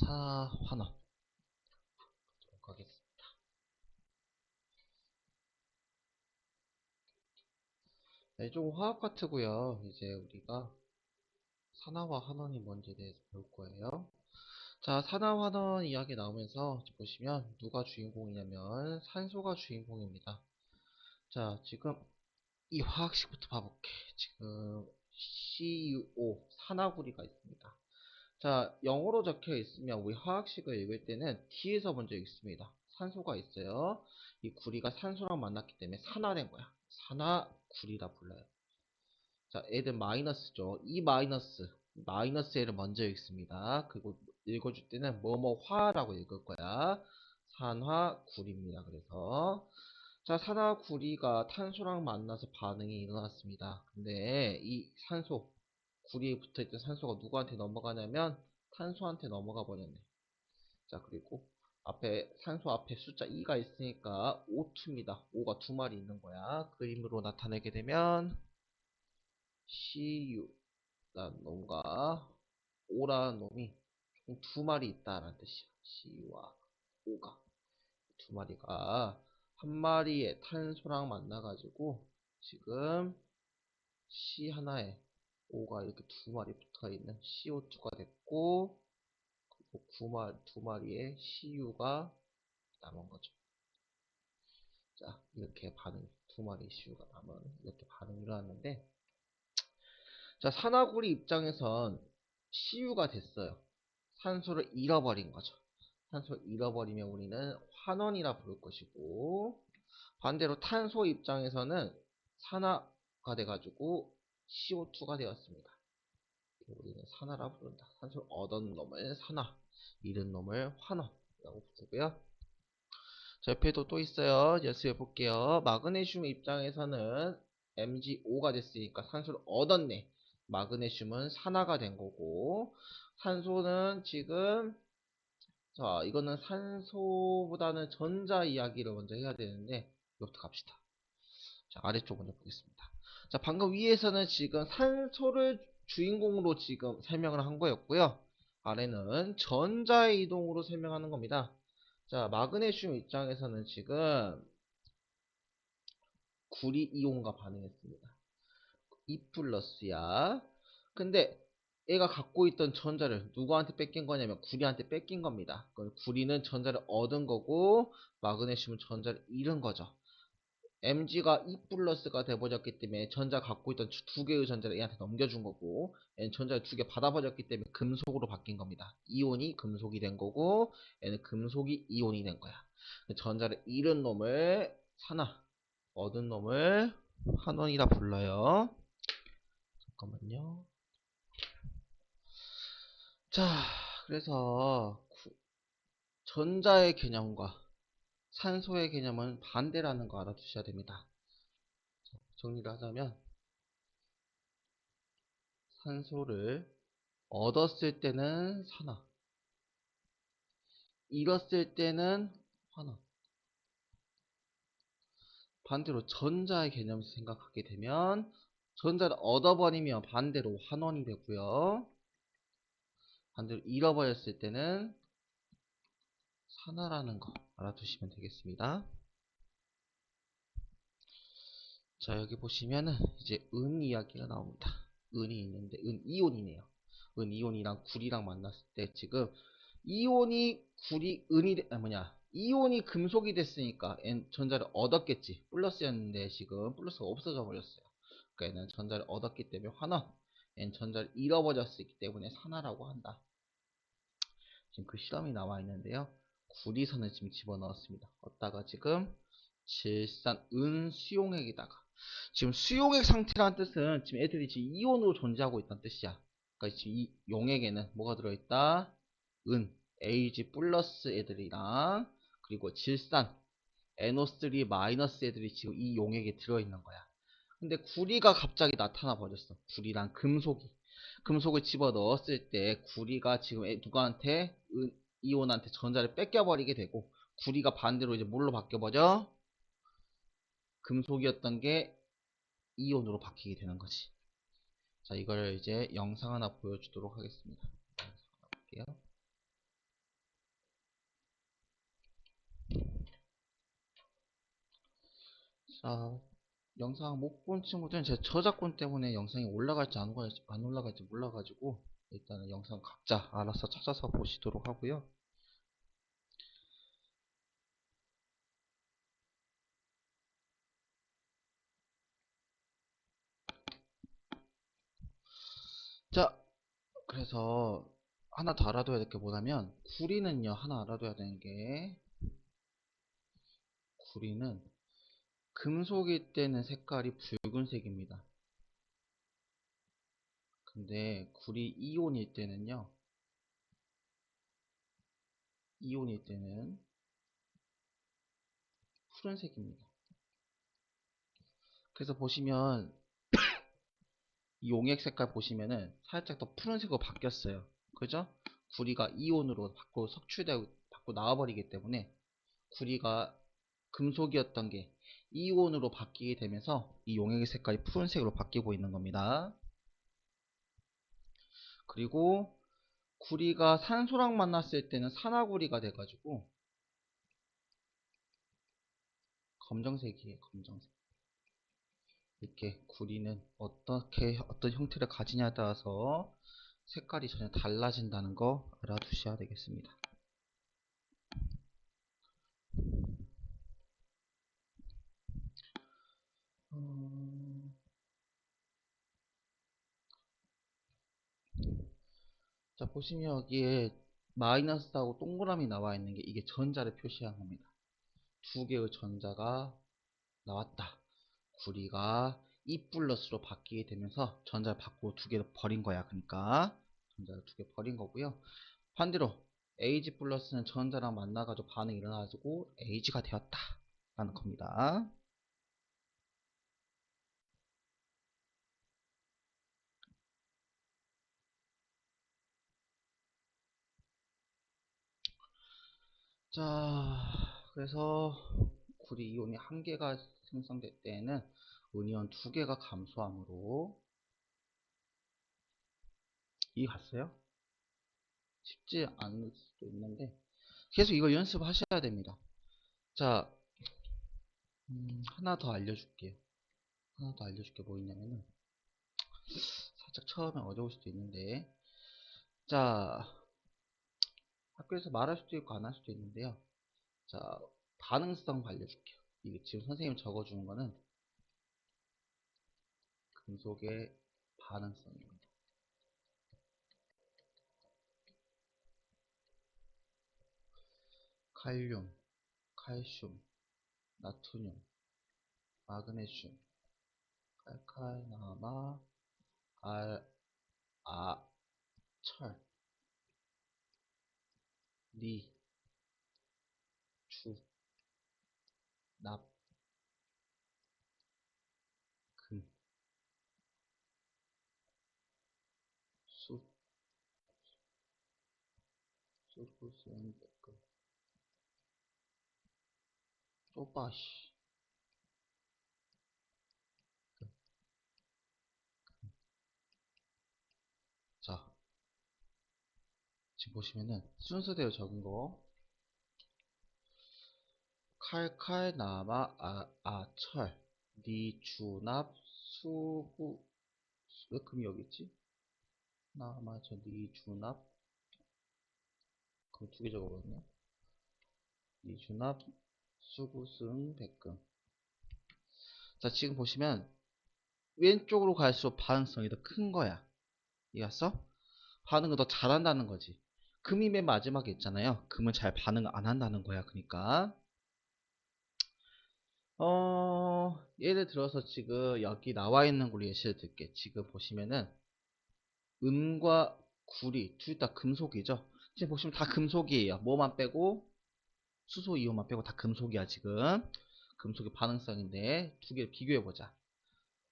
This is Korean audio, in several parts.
사환원 보도록 하겠습니다. 네, 좀 화학 같고요. 이제 우리가 산화와 환원이 뭔지에 대해서 배울 거예요. 자, 산화 환원 이야기 나오면서 보시면 누가 주인공이냐면 산소가 주인공입니다. 자, 지금 이 화학식부터 봐볼게. 지금 CuO 산화구리가 있습니다. 자, 영어로 적혀 있으면 우리 화학식을 읽을 때는 T에서 먼저 읽습니다. 산소가 있어요. 이 구리가 산소랑 만났기 때문에 산화된 거야. 산화구리라 불러요. 자, 애들 마이너스죠. 이 마이너스, 마이너스 애를 먼저 읽습니다. 그리고 읽어줄 때는 뭐뭐화라고 읽을 거야. 산화구리입니다. 그래서 자, 산화구리가 탄소랑 만나서 반응이 일어났습니다. 근데 이 산소, 구리에 붙어있던 산소가 누구한테 넘어가냐면 탄소한테 넘어가 버렸네. 자, 그리고 앞에 산소 앞에 숫자 2가 있으니까 O2입니다. O가 두 마리 있는 거야. 그림으로 나타내게 되면 CU 라는 놈과 O라는 놈이 총 두 마리 있다라는 뜻이야. CU와 O가 두 마리가 한 마리의 탄소랑 만나가지고 지금 C 하나에 O가 이렇게 두 마리 붙어 있는 CO2가 됐고 그리고 두 마리, 두 마리의 CU가 남은 거죠. 자 이렇게 반응 두 마리 CU가 남은 이렇게 반응이 일어났는데 자 산화구리 입장에선 CU가 됐어요. 산소를 잃어버린 거죠. 산소를 잃어버리면 우리는 환원이라 부를 것이고 반대로 탄소 입장에서는 산화가 돼가지고 CO2가 되었습니다. 우리는 산화라 부른다. 산소를 얻은 놈을 산화, 잃은 놈을 환원이라고 부르고요. 자, 옆에도 또 있어요. 예수해 볼게요. 마그네슘 입장에서는 MgO가 됐으니까 산소를 얻었네. 마그네슘은 산화가 된 거고 산소는 지금 자 이거는 산소보다는 전자 이야기를 먼저 해야 되는데 이것부터 갑시다. 자 아래쪽 먼저 보겠습니다. 자 방금 위에서는 지금 산소를 주인공으로 지금 설명을 한 거였고요. 아래는 전자의 이동으로 설명하는 겁니다. 자 마그네슘 입장에서는 지금 구리 이온과 반응했습니다. 2 플러스야. 근데 얘가 갖고 있던 전자를 누구한테 뺏긴 거냐면 구리한테 뺏긴 겁니다. 구리는 전자를 얻은 거고 마그네슘은 전자를 잃은 거죠. Mg가 2 플러스가 돼버렸기 때문에 전자 갖고 있던 두 개의 전자를 얘한테 넘겨준 거고 얘는 전자를 두 개 받아버렸기 때문에 금속으로 바뀐 겁니다. 이온이 금속이 된 거고 얘는 금속이 이온이 된 거야. 전자를 잃은 놈을 산화, 얻은 놈을 환원이라 불러요. 잠깐만요. 자, 그래서 구- 전자의 개념과 산소의 개념은 반대라는 거 알아두셔야 됩니다. 자, 정리를 하자면 산소를 얻었을 때는 산화, 잃었을 때는 환원. 반대로 전자의 개념에서 생각하게 되면 전자를 얻어버리면 반대로 환원이 되고요. 반대로 잃어버렸을 때는 산화라는 거 알아두시면 되겠습니다. 자 여기 보시면은 이제 은 이야기가 나옵니다. 은이 있는데 은 이온이네요. 은 이온이랑 구리랑 만났을 때 지금 이온이 구리 은이 되- 아 뭐냐 이온이 금속이 됐으니까 N 전자를 얻었겠지 플러스였는데 지금 플러스가 없어져 버렸어요. 그러니까 얘는 전자를 얻었기 때문에 환원 N 전자를 잃어버렸기 때문에 산화라고 한다. 지금 그 실험이 나와 있는데요. 구리선을 지금 집어넣었습니다. 얻다가 지금 질산 은 수용액에다가 지금 수용액 상태라는 뜻은 지금 애들이 지금 이온으로 존재하고 있다는 뜻이야. 그러니까 지금 이 용액에는 뭐가 들어있다? 은 Ag 플러스 애들이랑 그리고 질산 NO3 마이너스 애들이 지금 이 용액에 들어있는 거야. 근데 구리가 갑자기 나타나 버렸어. 구리랑 금속이. 금속을 집어 넣었을 때 구리가 지금 애- 누구한테 은, 이온한테 전자를 뺏겨버리게 되고 구리가 반대로 이제 뭘로 바뀌어버려? 금속이었던 게 이온으로 바뀌게 되는 거지. 자, 이걸 이제 영상 하나 보여주도록 하겠습니다. 볼게요. 자, 영상 못 본 친구들은 제 저작권 때문에 영상이 올라갈지 안, 올라갈지 몰라가지고 일단은 영상 각자 알아서 찾아서 보시도록 하고요. 자, 그래서 하나 더 알아둬야 될 게 뭐냐면 구리는요 하나 알아둬야 되는 게 구리는 금속일 때는 색깔이 붉은색입니다. 근데 구리 이온일 때는요 이온일 때는 푸른색입니다. 그래서 보시면 이 용액 색깔 보시면은 살짝 더 푸른색으로 바뀌었어요. 그죠? 구리가 이온으로 바꾸 석출되고 바꾸 나와버리기 때문에 구리가 금속이었던 게 이온으로 바뀌게 되면서 이 용액의 색깔이 푸른색으로 바뀌고 있는 겁니다. 그리고 구리가 산소랑 만났을 때는 산화구리가 돼가지고 검정색이에요. 검정색. 이렇게 구리는 어떻게 어떤 형태를 가지냐에 따라서 색깔이 전혀 달라진다는 거 알아두셔야 되겠습니다. 자 보시면 여기에 마이너스하고 동그라미 나와 있는 게 이게 전자를 표시한 겁니다. 두 개의 전자가 나왔다. 구리가 E 플러스로 바뀌게 되면서 전자를 바꾸고 두 개를 버린 거야. 그러니까 전자를 두 개 버린 거고요. 반대로 Ag 플러스는 전자랑 만나가지고 반응이 일어나가지고 Ag가 되었다. 라는 겁니다. 자, 그래서 구리 이온이 한 개가 생성될 때에는 은이온 두 개가 감소하므로 이 갔어요? 쉽지 않을 수도 있는데 계속 이걸 연습하셔야 됩니다. 자, 음, 하나 더 알려줄게요. 하나 더 알려줄게 뭐 있냐면은 살짝 처음에 어려울 수도 있는데 자 학교에서 말할 수도 있고 안 할 수도 있는데요. 자 반응성 알려줄게요. 이게 지금 선생님 적어주는 거는 금속의 반응성입니다. 칼륨, 칼슘, 나트륨, 마그네슘, 칼칼나마, 알, 아, 철, 리, 주, 납, 금, 수, 수구수엔 백금, 쪼바시, 자, 지금 보시면은 순서대로 적은 거 칼칼 나마 아, 아 철, 니 주납 수구 왜 금이 여기 있지? 나마 저니 주납 그럼 두 개 적어버렸네. 니 주납 수구승 백금. 자 지금 보시면 왼쪽으로 갈수록 반응성이 더 큰 거야. 이해갔어? 반응을 더 잘한다는 거지. 금이 맨 마지막에 있잖아요. 금은 잘 반응 안 한다는 거야. 그러니까 어 예를 들어서 지금 여기 나와 있는 걸로 예시를 들게. 지금 보시면은 은과 구리 둘 다 금속이죠. 지금 보시면 다 금속이에요. 뭐만 빼고 수소 이온만 빼고 다 금속이야 지금. 금속의 반응성인데 두 개를 비교해 보자.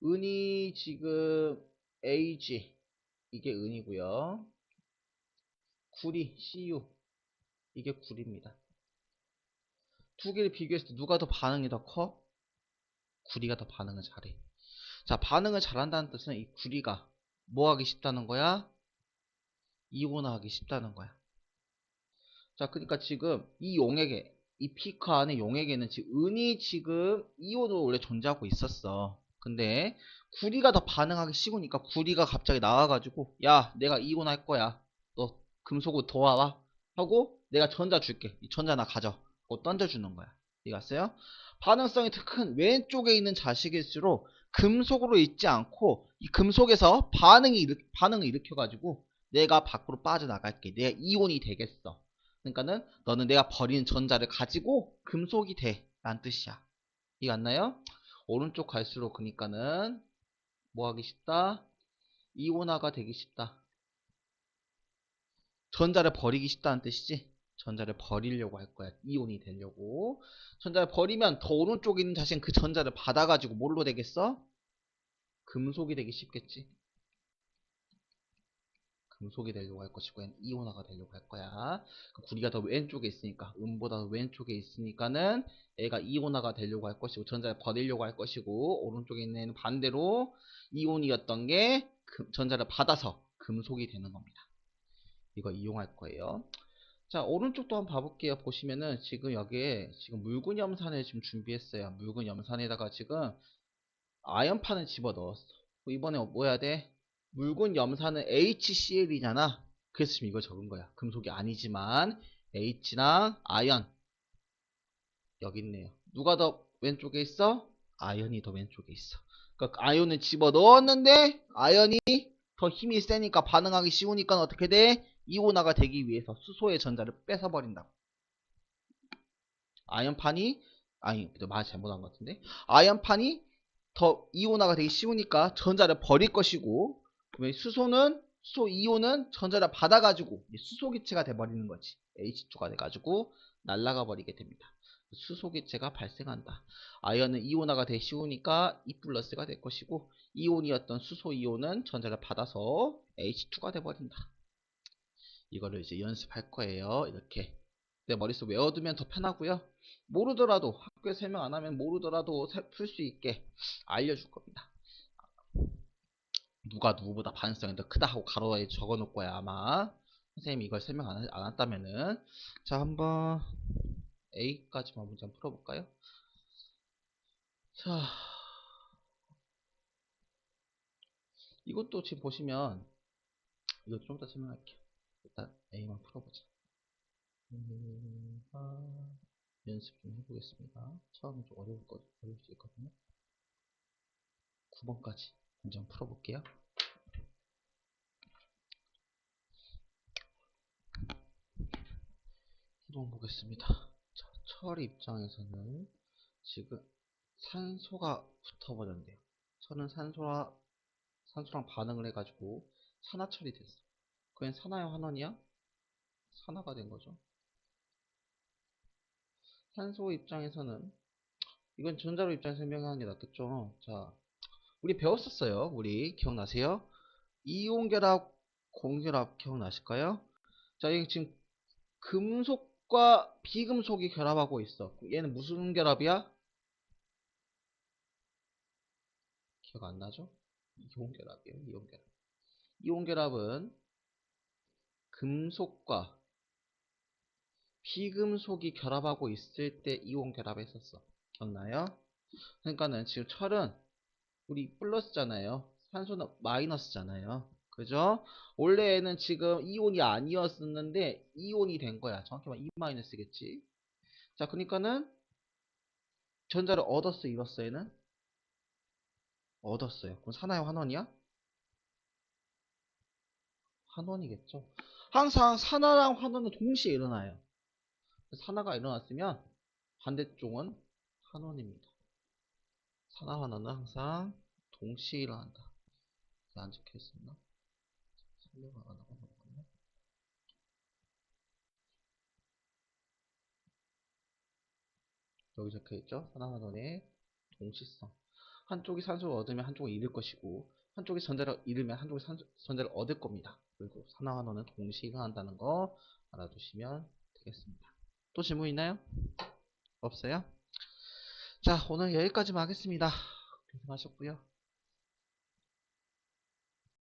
은이 지금 Ag 이게 은이고요. 구리 Cu 이게 구리입니다. 두 개를 비교했을 때 누가 더 반응이 더 커? 구리가 더 반응을 잘해. 자, 반응을 잘한다는 뜻은 이 구리가 뭐 하기 쉽다는 거야? 이온화하기 쉽다는 거야. 자, 그러니까 지금 이 용액에 이 피크 안에 용액에는 지금 은이 지금 이온으로 원래 존재하고 있었어. 근데 구리가 더 반응하기 쉬우니까 구리가 갑자기 나와가지고 야 내가 이온 할 거야. 너 금속으로 도와와 하고 내가 전자 줄게. 이 전자 나 가져. 그거 던져주는 거야. 이해갔어요? 반응성이 더큰 왼쪽에 있는 자식일수록 금속으로 있지 않고 이 금속에서 반응이 일, 반응을 일으켜 가지고 내가 밖으로 빠져나갈게. 내가 이온이 되겠어. 그러니까는 너는 내가 버린 전자를 가지고 금속이 돼. 란 뜻이야. 이해 갔나요? 오른쪽 갈수록 그니까는 뭐 하기 쉽다? 이온화가 되기 쉽다. 전자를 버리기 쉽다는 뜻이지? 전자를 버리려고 할 거야. 이온이 되려고. 전자를 버리면 더 오른쪽에 있는 자신 그 전자를 받아가지고 뭘로 되겠어? 금속이 되기 쉽겠지. 금속이 되려고 할 것이고 이온화가 되려고 할 거야. 그 구리가 더 왼쪽에 있으니까 음보다 더 왼쪽에 있으니까는 애가 이온화가 되려고 할 것이고 전자를 버리려고 할 것이고 오른쪽에 있는 애는 반대로 이온이었던 게 금- 전자를 받아서 금속이 되는 겁니다. 이거 이용할 거예요. 자 오른쪽도 한번 봐볼게요. 보시면은 지금 여기에 지금 묽은 염산을 지금 준비했어요. 묽은 염산에다가 지금 아연판을 집어 넣었어. 이번에 뭐 해야 돼? 묽은 염산은 HCl이잖아. 그래서 지금 이걸 적은 거야. 금속이 아니지만 H랑 아연 여기 있네요. 누가 더 왼쪽에 있어? 아연이 더 왼쪽에 있어. 그러니까 아연을 집어 넣었는데 아연이 더 힘이 세니까 반응하기 쉬우니까 어떻게 돼? 이온화가 되기 위해서 수소의 전자를 뺏어버린다. 아연판이 아니 말 잘못한 것 같은데 아연판이 더 이온화가 되기 쉬우니까 전자를 버릴 것이고 수소는 수소 이온은 전자를 받아가지고 수소 기체가 돼버리는 거지 H2가 돼가지고 날아가 버리게 됩니다. 수소 기체가 발생한다. 아연은 이온화가 되기 쉬우니까 E 플러스가 될 것이고 이온이었던 수소 이온은 전자를 받아서 H2가 돼버린다. 이거를 이제 연습할 거예요. 이렇게 내 머릿속 외워두면 더 편하고요. 모르더라도 학교에 설명 안 하면 모르더라도 풀 수 있게 알려줄 겁니다. 누가 누구보다 반응성이 더 크다 하고 가로에 적어 놓을 거야 아마 선생님이 이걸 설명 안, 안 했다면은 자 한번 A까지만 문제 한번 풀어볼까요? 자 이것도 지금 보시면 이거 좀 이따 설명할게요 일단 A만 풀어보자 음, 아, 연습 좀 해보겠습니다 처음에 좀 어려울, 거, 어려울 수 있거든요 9번까지 문제 풀어볼게요 이동 보겠습니다. 자, 철 입장에서는 지금 산소가 붙어버렸네요. 철은 산소라, 산소랑 반응을 해가지고 산화철이 됐어. 그냥 산화형 환원이야? 산화가 된 거죠. 산소 입장에서는 이건 전자로 입장에서 설명하는 게 낫겠죠. 자, 우리 배웠었어요. 우리 기억나세요? 이온결합, 공결합 기억나실까요? 자, 이게 지금 금속과 비금속이 결합하고 있어. 얘는 무슨 결합이야? 기억 안 나죠? 이온 결합이에요. 이온 결합. 이온 결합은 금속과 비금속이 결합하고 있을 때 이온 결합했었어. 기억나요? 그러니까는 지금 철은 우리 플러스잖아요. 산소는 마이너스잖아요. 그죠? 원래는 지금 이온이 아니었었는데 이온이 된 거야. 정확히 말하면 E-겠지. 자, 그러니까는 전자를 얻었어, 잃었어, 얘는? 얻었어요. 그럼 산화형 환원이야? 환원이겠죠. 항상 산화랑 환원은 동시에 일어나요. 산화가 일어났으면 반대쪽은 환원입니다. 산화 환원은 항상 동시에 일어난다. 안 적혀 있었나? 설명 안 하고 넘어갔네. 여기 적혀 있죠? 산화 환원의 동시성. 한쪽이 산소를 얻으면 한쪽을 잃을 것이고, 한쪽이 전자를 잃으면 한쪽이 전자를 얻을 겁니다. 그리고 산화환원은 동시에 일어난다는 거 알아두시면 되겠습니다. 또 질문 있나요? 없어요? 자, 오늘 여기까지만 하겠습니다. 고생하셨고요.